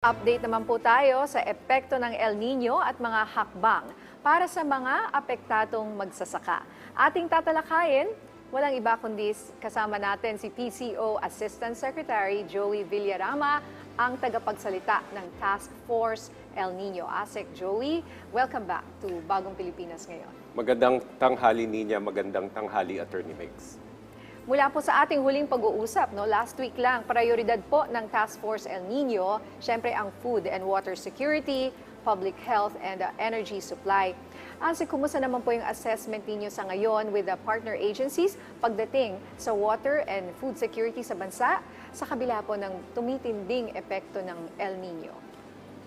Update naman po tayo sa epekto ng El Nino at mga hakbang para sa mga apektadong magsasaka. Ating tatalakayin, walang iba kundi kasama natin si PCO Assistant Secretary Joey Villarama, ang tagapagsalita ng Task Force El Nino. ASEC Joey, welcome back to Bagong Pilipinas ngayon. Magandang tanghali niya, magandang tanghali Attorney Megs. Mula po sa ating huling pag-uusap, no, last week lang, prioridad po ng Task Force El Nino, syempre ang food and water security, public health and uh, energy supply. Ansi, kumusta naman po yung assessment ninyo sa ngayon with the partner agencies pagdating sa water and food security sa bansa sa kabila po ng tumitinding epekto ng El Nino?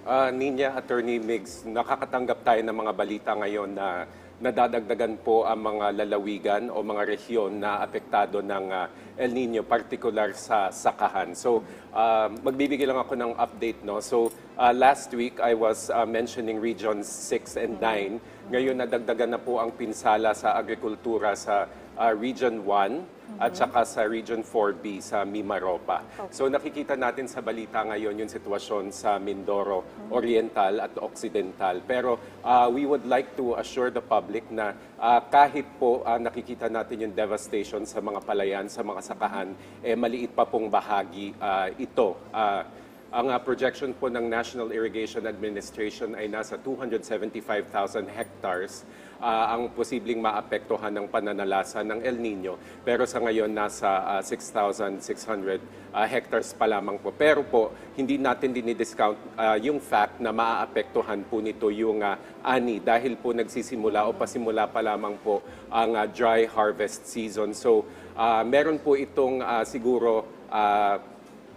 Uh, Ninya, Attorney Migs, nakakatanggap tayo ng mga balita ngayon na nadadagdagan po ang mga lalawigan o mga rehiyon na apektado ng uh, El Nino, particular sa sakahan. So, uh, magbibigay lang ako ng update. No? So, uh, last week, I was uh, mentioning regions 6 and 9. Ngayon, nadagdagan na po ang pinsala sa agrikultura sa uh, Region 1 at saka sa Region 4B sa Mimaropa. So nakikita natin sa balita ngayon yung sitwasyon sa Mindoro Oriental at Occidental. Pero uh, we would like to assure the public na uh, kahit po uh, nakikita natin yung devastation sa mga palayan, sa mga sakahan, eh maliit pa pong bahagi uh, ito. Uh, ang uh, projection po ng National Irrigation Administration ay nasa 275,000 hectares uh, ang posibleng maapektuhan ng pananalasa ng El Nino. Pero sa ngayon, nasa uh, 6,600 uh, hectares pa lamang po. Pero po, hindi natin dinidiscount uh, yung fact na maaapektuhan po nito yung uh, ani dahil po nagsisimula o pasimula pa lamang po ang uh, dry harvest season. So, uh, meron po itong uh, siguro uh,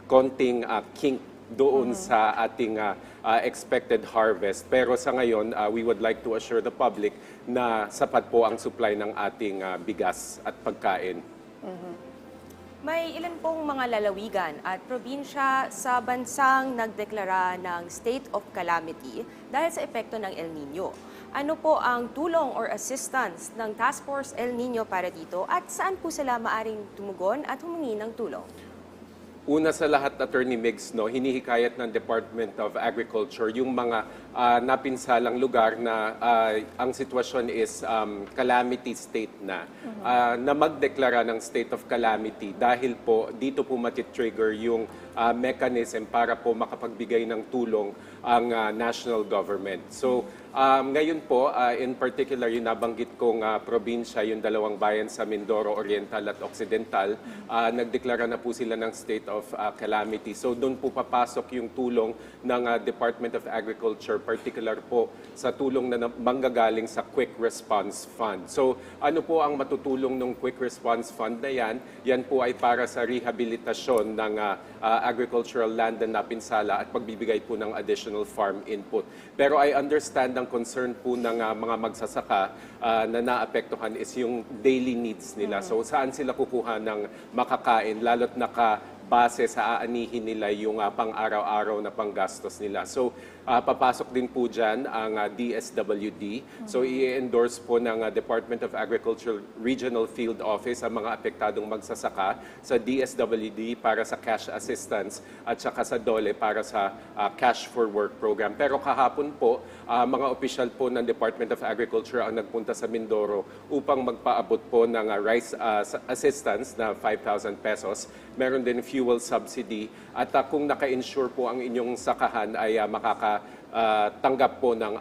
konting uh, kink doon sa ating uh, uh, expected harvest. Pero sa ngayon, uh, we would like to assure the public na sapat po ang supply ng ating uh, bigas at pagkain. May ilan pong mga lalawigan at probinsya sa bansang nagdeklara ng state of calamity dahil sa epekto ng El Nino. Ano po ang tulong or assistance ng Task Force El Nino para dito at saan po sila maaring tumugon at humingi ng tulong? Una sa lahat, Attorney Migs, no, hinihikayat ng Department of Agriculture yung mga ah, napinsalang lugar na ah, ang sitwasyon is um, calamity state na, ah, na magdeklara ng state of calamity dahil po dito po matitrigger yung ah, mechanism para po makapagbigay ng tulong ang ah, national government. So, um, ngayon po, ah, in particular, yung nabanggit kong ah, probinsya, yung dalawang bayan sa Mindoro Oriental at Occidental, ah, nagdeklara na po sila ng state of ah, calamity. So, doon po papasok yung tulong ng ah, Department of Agriculture, particular po sa tulong na manggagaling sa Quick Response Fund. So, ano po ang matutulong ng Quick Response Fund na yan? Yan po ay para sa rehabilitasyon ng ah, ah, agricultural land na napinsala at pagbibigay po ng additional farm input. Pero I understand ang concern po ng ah, mga magsasaka ah, na naapektuhan is yung daily needs nila. So saan sila kukuha ng makakain lalo't naka base sa aanihin nila yung ah, pang-araw-araw na panggastos nila. So, ah, papasok din po dyan ang ah, DSWD. So, i-endorse po ng ah, Department of Agriculture Regional Field Office ang mga apektadong magsasaka sa DSWD para sa cash assistance at saka sa DOLE para sa ah, cash for work program. Pero kahapon po, ah, mga opisyal po ng Department of Agriculture ang nagpunta sa Mindoro upang magpaabot po ng ah, rice sa- assistance na 5,000 pesos. Meron din fuel subsidy at ah, kung naka-insure po ang inyong sakahan ay ah, makakatanggap po ng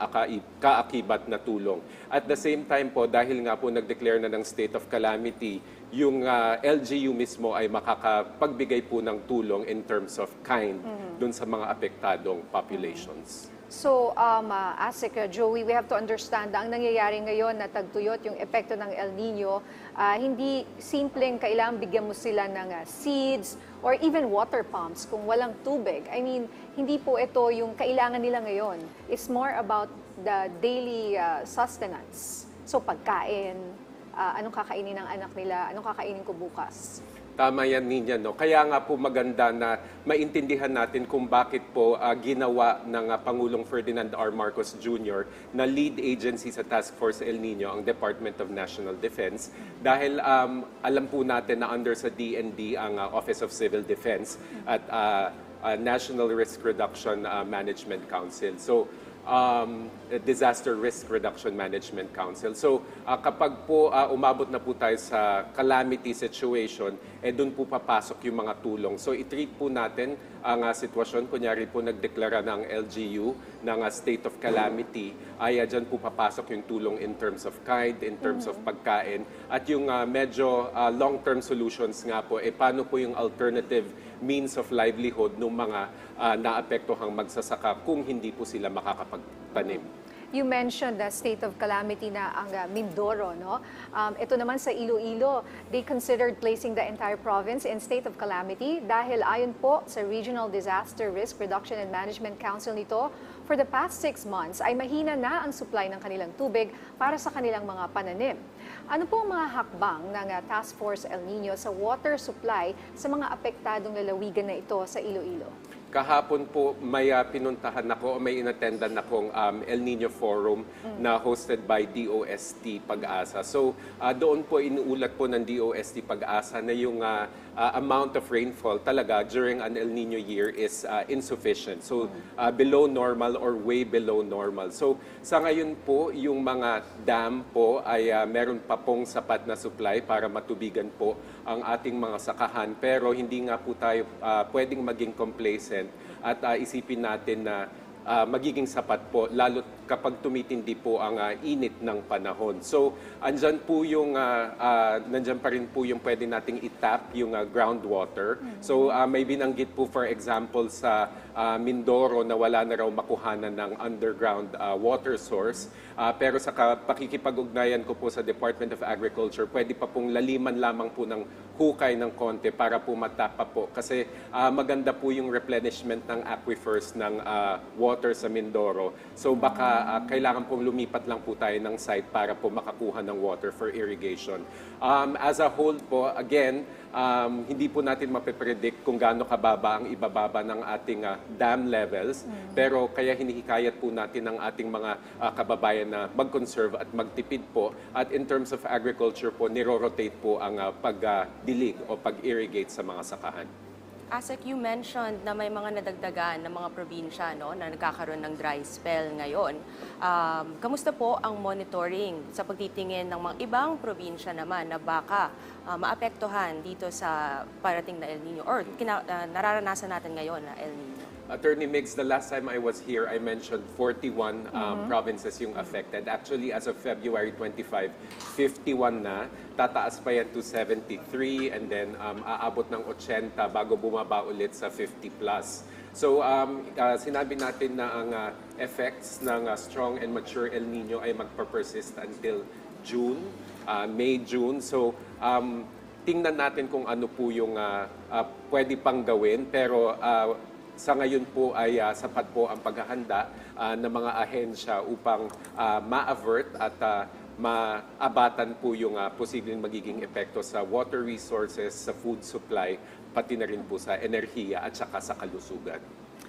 kaakibat na tulong. At the same time po, dahil nga po nag-declare na ng state of calamity, yung ah, LGU mismo ay makakapagbigay po ng tulong in terms of kind dun sa mga apektadong populations. So, um, uh, Asik, uh, Joey, we have to understand na ang nangyayari ngayon na tagtuyot yung epekto ng El Nino, ah, hindi simpleng kailangan bigyan mo sila ng ah, seeds or even water pumps kung walang tubig. I mean, hindi po ito yung kailangan nila ngayon. It's more about the daily ah, sustenance. So, pagkain, ah, anong kakainin ng anak nila, anong kakainin ko bukas. Tama yan niya, no? Kaya nga po maganda na maintindihan natin kung bakit po ah, ginawa ng ah, Pangulong Ferdinand R. Marcos Jr. na lead agency sa Task Force El Nino, ang Department of National Defense. Dahil um, alam po natin na under sa DND ang ah, Office of Civil Defense at ah, uh, National Risk Reduction uh, Management Council. So um, Disaster Risk Reduction Management Council. So uh, kapag po uh, umabot na po tayo sa calamity situation, eh doon po papasok yung mga tulong. So i-treat po natin ang uh, sitwasyon. Kunyari po nagdeklara ng LGU ng uh, state of calamity, ay uh, dyan po papasok yung tulong in terms of kind, in terms of pagkain. At yung uh, medyo uh, long-term solutions nga po, eh paano po yung alternative means of livelihood ng mga uh, naapektuhang magsasaka kung hindi po sila makakapagtanim. You mentioned the state of calamity na ang uh, Mindoro, no? Um, ito naman sa Iloilo, they considered placing the entire province in state of calamity dahil ayon po sa Regional Disaster Risk Reduction and Management Council nito, for the past six months ay mahina na ang supply ng kanilang tubig para sa kanilang mga pananim. Ano po ang mga hakbang ng uh, Task Force El Nino sa water supply sa mga apektadong lalawigan na ito sa Iloilo? Kahapon po may ah, pinuntahan ako o may inattendan akong um, El Nino Forum na hosted by DOST Pag-asa. So ah, doon po inuulat po ng DOST Pag-asa na yung ah, ah, amount of rainfall talaga during an El Nino year is ah, insufficient. So ah, below normal or way below normal. So sa ngayon po yung mga dam po ay ah, meron pa pong sapat na supply para matubigan po ang ating mga sakahan pero hindi nga po tayo ah, pwedeng maging complacent at ah, isipin natin na ah, magiging sapat po lalo kapag tumitindi po ang ah, init ng panahon. So andyan po yung ah, ah, nandyan pa rin po yung pwede nating itap yung ah, groundwater. So ah, may binanggit po for example sa ah, Mindoro na wala na raw makuhanan ng underground ah, water source. Ah, pero sa pakikipag-ugnayan ko po sa Department of Agriculture, pwede pa pong laliman lamang po ng hukay ng konti para po matapa po. Kasi ah, maganda po yung replenishment ng aquifers ng ah, water sa Mindoro. So baka ah, kailangan pong lumipat lang po tayo ng site para po makakuha ng water for irrigation. Um, as a whole po, again, um, hindi po natin mapipredict kung gaano kababa ang ibababa ng ating ah, dam levels. Pero kaya hinihikayat po natin ang ating mga ah, kababayan na mag-conserve at magtipid po. At in terms of agriculture po, niro-rotate po ang ah, pagdilig o pag-irrigate sa mga sakahan. Asek, you mentioned na may mga nadagdagan ng mga probinsya no, na nagkakaroon ng dry spell ngayon. Um, kamusta po ang monitoring sa pagtitingin ng mga ibang probinsya naman na baka ah, maapektuhan dito sa parating na El Nino or kina, ah, nararanasan natin ngayon na El Nino? Attorney Miggs, the last time I was here, I mentioned 41 um, provinces yung affected. Actually, as of February 25, 51 na. Tataas pa yan to 73 and then um, aabot ng 80 bago bumaba ulit sa 50 plus. So um, uh, sinabi natin na ang uh, effects ng uh, strong and mature El Nino ay magpa-persist until June, uh, May, June. So um, tingnan natin kung ano po yung uh, uh, pwede pang gawin. Pero uh, sa ngayon po ay ah, sapat po ang paghahanda ah, ng mga ahensya upang ah, ma-avert at ah, maabatan po yung ah, posibleng magiging epekto sa water resources, sa food supply, pati na rin po sa enerhiya at saka sa kalusugan.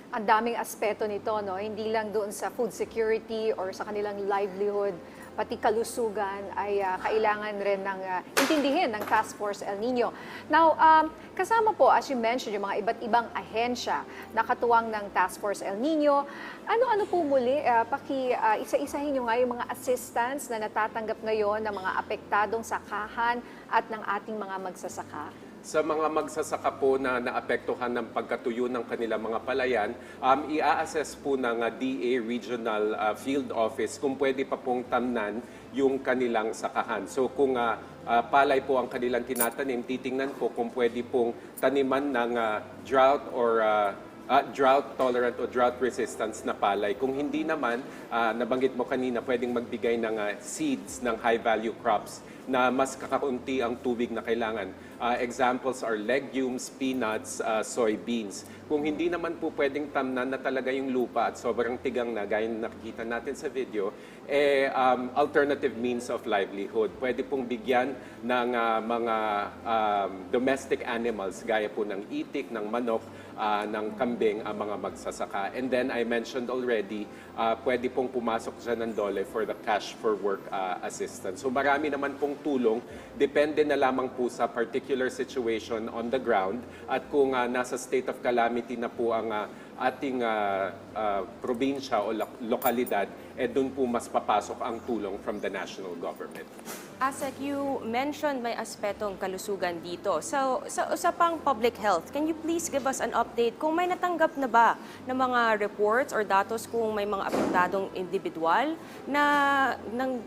ang daming aspeto nito, no? Hindi lang doon sa food security or sa kanilang livelihood, pati kalusugan ay ah, kailangan rin ng ah, intindihin ng Task Force El Nino. Now, um, kasama po, as you mentioned, yung mga iba't ibang ahensya na katuwang ng Task Force El Nino. Ano-ano po muli, ah, paki ah, isa-isahin nyo nga yung mga assistance na natatanggap ngayon ng mga apektadong sakahan at ng ating mga magsasaka? Sa mga magsasaka po na naapektuhan ng pagkatuyo ng kanilang mga palayan, um, i-assess po ng uh, DA Regional uh, Field Office kung pwede pa pong tamnan yung kanilang sakahan. So kung uh, uh, palay po ang kanilang tinatanim, titingnan po kung pwede pong taniman ng uh, drought or uh, uh, drought tolerant o drought resistance na palay. Kung hindi naman, uh, nabanggit mo kanina, pwedeng magbigay ng uh, seeds ng high value crops na mas kakaunti ang tubig na kailangan. Uh, examples are legumes, peanuts, uh, soybeans. Kung hindi naman po pwedeng tamnan na talaga yung lupa at sobrang tigang na, gaya na nakikita natin sa video, eh, um, alternative means of livelihood. Pwede pong bigyan ng uh, mga um, domestic animals, gaya po ng itik, ng manok, ah, ng kambing ang mga magsasaka. And then I mentioned already, ah, pwede pong pumasok dyan ng DOLE for the cash for work ah, assistance. So marami naman pong tulong, depende na lamang po sa particular situation on the ground at kung ah, nasa state of calamity na po ang ah, ating ah, ah, probinsya o lo- lokalidad, eh doon po mas papasok ang tulong from the national government. Asek, you mentioned may aspetong kalusugan dito. So, sa usapang public health, can you please give us an update kung may natanggap na ba ng mga reports or datos kung may mga apektadong individual na ng,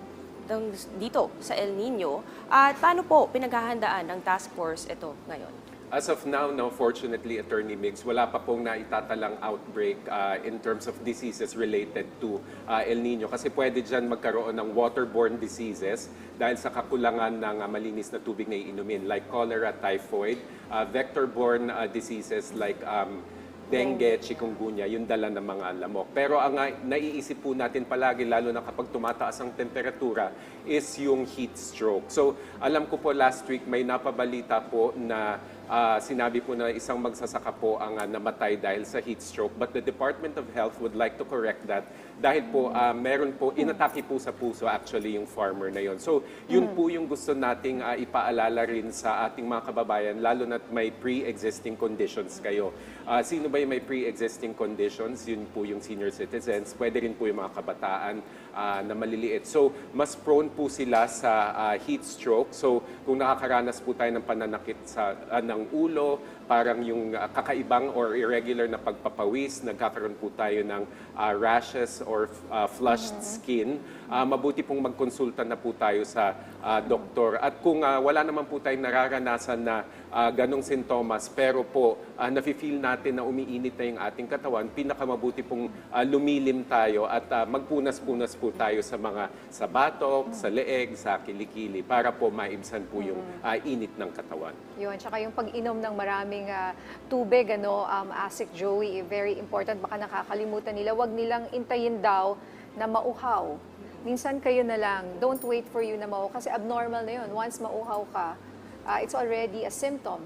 dito sa El Nino at paano po pinaghahandaan ng task force ito ngayon? As of now, no, fortunately, Attorney Miggs, wala pa pong naitatalang outbreak uh, in terms of diseases related to uh, El Nino. Kasi pwede dyan magkaroon ng waterborne diseases dahil sa kakulangan ng uh, malinis na tubig na iinumin like cholera, typhoid, uh, vector-borne uh, diseases like um, dengue, chikungunya, yung dala ng mga lamok. Pero ang uh, naiisip po natin palagi, lalo na kapag tumataas ang temperatura, is yung heat stroke. So alam ko po last week may napabalita po na ah, sinabi po na isang magsasaka po ang ah, namatay dahil sa heat stroke. But the Department of Health would like to correct that dahil po ah, meron po, inatake po sa puso actually yung farmer na yon. So yun po yung gusto nating ah, ipaalala rin sa ating mga kababayan, lalo na may pre-existing conditions kayo. Ah, sino ba yung may pre-existing conditions? Yun po yung senior citizens. Pwede rin po yung mga kabataan ah, na maliliit. So mas prone po sila sa ah, heat stroke. So kung nakakaranas po tayo ng pananakit sa ah, ng ulo, parang yung ah, kakaibang or irregular na pagpapawis, nagkakaroon po tayo ng ah, rashes or ah, flushed skin, ah, mabuti pong magkonsulta na po tayo sa ah, doktor. At kung ah, wala naman po tayong nararanasan na ah, ganong sintomas, pero po uh, nafe-feel natin na umiinit na yung ating katawan, pinakamabuti pong ah, lumilim tayo at ah, magpunas-punas po tayo sa mga sa batok, sa leeg, sa kilikili para po maibsan po yung ah, init ng katawan. Yun, tsaka yung pag-inom ng maraming ah, tubig, ano, um, Asik Joey, eh, very important. Baka nakakalimutan nila, wag nilang intayin daw na mauhaw. Minsan kayo na lang, don't wait for you na mauhaw kasi abnormal na yun. Once mauhaw ka, ah, it's already a symptom.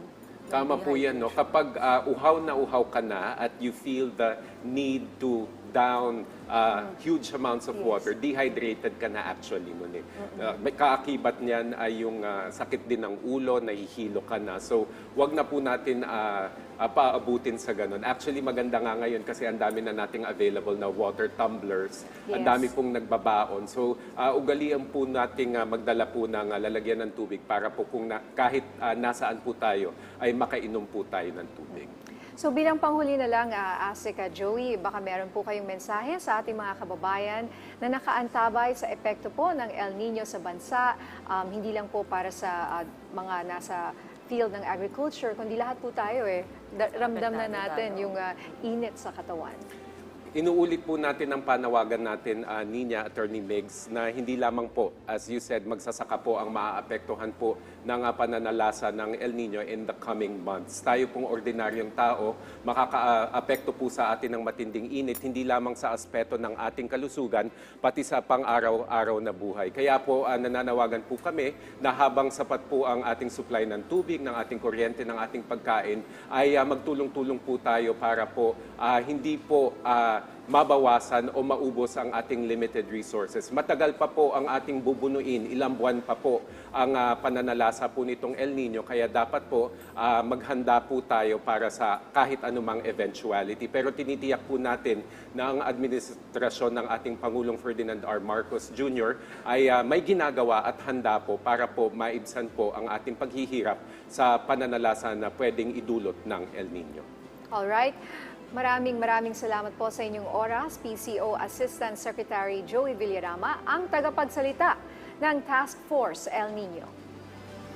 Tama po yan, no? Kapag ah, uhaw na uhaw ka na at you feel the need to down ah, huge amounts of Yes. water, dehydrated ka na actually nun eh. Ah, may kaakibat niyan ay yung ah, sakit din ng ulo, nahihilo ka na. So, wag na po natin ah, ah, paabutin sa ganun. Actually, maganda nga ngayon kasi ang dami na nating available na water tumblers. Ang Yes. dami pong nagbabaon. So, uh, ugalian po nating ah, magdala po ng ah, lalagyan ng tubig para po kung na, kahit ah, nasaan po tayo ay makainom po tayo ng tubig. So bilang panghuli na lang, uh, Asik ah, Joey, baka meron po kayong mensahe sa ating mga kababayan na nakaantabay sa epekto po ng El Nino sa bansa, um, hindi lang po para sa ah, mga nasa field ng agriculture, kundi lahat po tayo eh. Da- ramdam na natin yung ah, init sa katawan. Inuulit po natin ang panawagan natin, ah, Ninya, Attorney Migs, na hindi lamang po, as you said, magsasaka po ang maaapektuhan po ng pananalasa ng El Nino in the coming months. Tayo pong ordinaryong tao, makakaapekto po sa atin ng matinding init, hindi lamang sa aspeto ng ating kalusugan, pati sa pang-araw-araw na buhay. Kaya po ah, nananawagan po kami na habang sapat po ang ating supply ng tubig, ng ating kuryente, ng ating pagkain, ay ah, magtulong-tulong po tayo para po ah, hindi po ah, mabawasan o maubos ang ating limited resources. Matagal pa po ang ating bubunuin, ilang buwan pa po ang ah, pananalasa po nitong El Nino, kaya dapat po ah, maghanda po tayo para sa kahit anumang eventuality. Pero tinitiyak po natin na ang administrasyon ng ating Pangulong Ferdinand R. Marcos Jr. ay ah, may ginagawa at handa po para po maibsan po ang ating paghihirap sa pananalasa na pwedeng idulot ng El Nino. All right. Maraming maraming salamat po sa inyong oras, PCO Assistant Secretary Joey Villarama, ang tagapagsalita ng Task Force El Nino.